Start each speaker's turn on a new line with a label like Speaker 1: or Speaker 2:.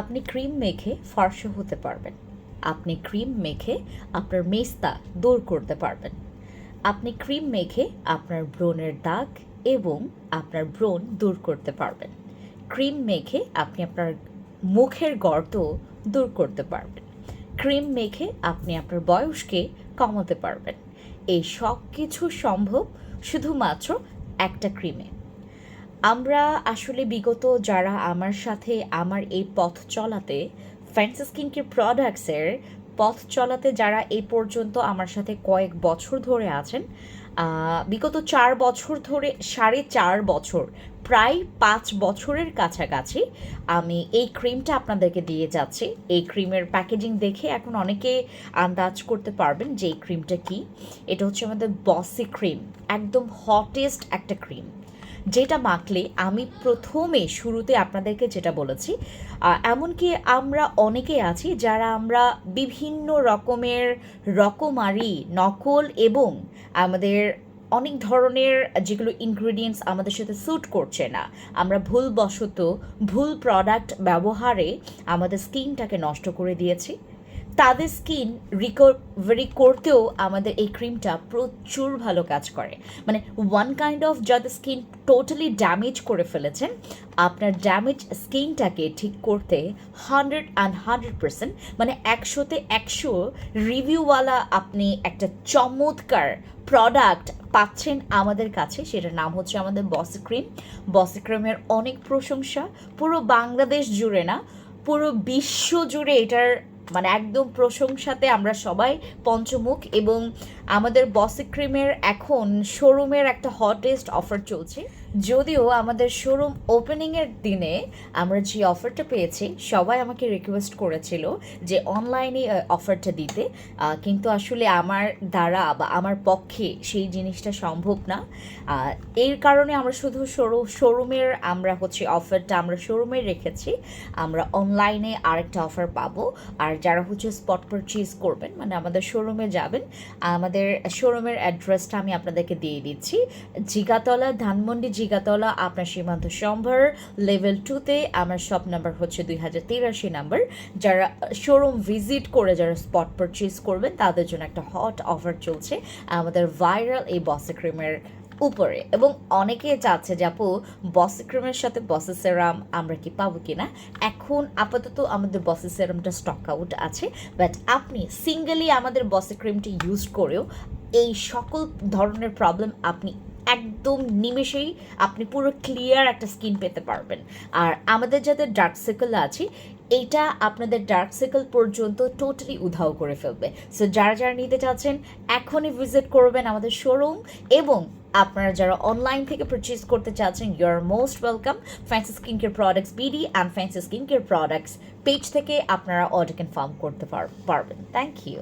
Speaker 1: আপনি ক্রিম মেখে ফর্সা হতে পারবেন। আপনি ক্রিম মেখে আপনার মেস্তা দূর করতে পারবেন। আপনি ক্রিম মেখে আপনার ব্রণের দাগ এবং আপনার ব্রণ দূর করতে পারবেন। ক্রিম মেখে আপনি আপনার মুখের গর্ত দূর করতে পারবেন। ক্রিম মেখে আপনি আপনার বয়সকে কমাতে পারবেন। এই সব কিছু সম্ভব শুধুমাত্র একটা ক্রিমে আমরা আসলে বিগত যারা আমার সাথে আমার এই পথ চলাতে ফ্যান্সি স্কিন কেয়ার প্রোডাক্টসের পথ চলাতে যারা এই পর্যন্ত আমার সাথে কয়েক বছর ধরে আছেন বিগত চার বছর ধরে, সাড়ে চার বছর, প্রায় পাঁচ বছরের কাছাকাছি আমি এই ক্রিমটা আপনাদেরকে দিয়ে যাচ্ছি। এই ক্রিমের প্যাকেজিং দেখে এখন অনেকে আন্দাজ করতে পারবেন যে এই ক্রিমটা কি। এটা হচ্ছে আমাদের বসি ক্রিম একদম হটেস্ট একটা ক্রিম যেটা মাখলে আমি প্রথমে শুরুতে আপনাদেরকে যেটা বলেছি এমনকি আমরা অনেকে আছি যারা আমরা বিভিন্ন রকমের রকমারি, নকল এবং আমাদের অনেক ধরনের যেগুলো ইনগ্রিডিয়েন্টস আমাদের সাথে স্যুট করছে না। আমরা ভুলবশত ভুল প্রোডাক্ট ব্যবহারে আমাদের স্কিনটাকে নষ্ট করে দিয়েছি। তাদের স্কিন রিকভারি করতেও আমাদের এই ক্রিমটা প্রচুর ভালো কাজ করে। মানে ওয়ান কাইন্ড অফ যাদের স্কিন টোটালি ড্যামেজ করে ফেলেছেন, আপনার ড্যামেজ স্কিনটাকে ঠিক করতে হান্ড্রেড অ্যান্ড হান্ড্রেড পার্সেন্ট মানে একশোতে একশো রিভিউওয়ালা আপনি একটা চমৎকার প্রোডাক্ট পাচ্ছেন আমাদের কাছে, সেটার নাম হচ্ছে আমাদের বসি ক্রিম বসি ক্রিমের অনেক প্রশংসা, পুরো বাংলাদেশ জুড়ে না, পুরো বিশ্ব জুড়ে এটার মানে একদম প্রশংসাতে আমরা সবাই পঞ্চমুখ এবং আমাদের বসি ক্রিমের এখন শোরুমের একটা হটেস্ট অফার চলছে। যদিও আমাদের শোরুম ওপেনিংয়ের দিনে আমরা যে অফারটা পেয়েছি, সবাই আমাকে রিকোয়েস্ট করেছিল যে অনলাইনে অফারটা দিতে। কিন্তু আসলে আমার দ্বারা বা আমার পক্ষে সেই জিনিসটা সম্ভব না। এর কারণে আমরা শুধু শোরু, শোরুমের আমরা হচ্ছে অফারটা আমরা শোরুমে রেখেছি। আমরা অনলাইনে আরেকটা অফার পাবো। আর যারা হচ্ছে স্পট পারচেজ করবেন মানে আমাদের শোরুমে যাবেন, আমাদের শোরুমের অ্যাড্রেসটা আমি আপনাদেরকে দিয়ে দিচ্ছি। জিগাতলা, ধানমন্ডি জিগাতলা, আপনার সীমান্ত সম্ভার লেভেল টুতে আমার শপ নাম্বার হচ্ছে দুই হাজার তিরাশি নাম্বার যারা শোরুম ভিজিট করে যারা স্পট পারচেজ করবেন, তাদের জন্য একটা হট অফার চলছে। আমাদের ভাইরাল এই বসে ক্রিমের উপরে। এবং অনেকে চাচ্ছে যে, আপু বসে ক্রিমের সাথে বসে সেরাম আমরা কি পাবো কিনা? এখন আপাতত আমাদের বসে সেরামটা স্টক আউট আছে। বাট আপনি সিঙ্গেলি আমাদের বসে ক্রিমটি ইউজ করেও এই সকল ধরনের প্রবলেম আপনি একদম নিমেষেই আপনি পুরো ক্লিয়ার একটা স্কিন পেতে পারবেন। আর আমাদের যাদের ডার্ক সার্কেল আছে এটা আপনাদের ডার্ক সার্কেল পর্যন্ত টোটালি উধাও করে ফেলবে। সো যারা যারা নিতে চাচ্ছেন, এখনই ভিজিট করবেন আমাদের শোরুম এবং আপনারা যারা অনলাইন থেকে পারচেজ করতে চাচ্ছেন you are most welcome fancy skin care products BD and fancy skin care products page থেকে আপনারা অর্ডার কনফার্ম করতে পার- পারবেন। Thank you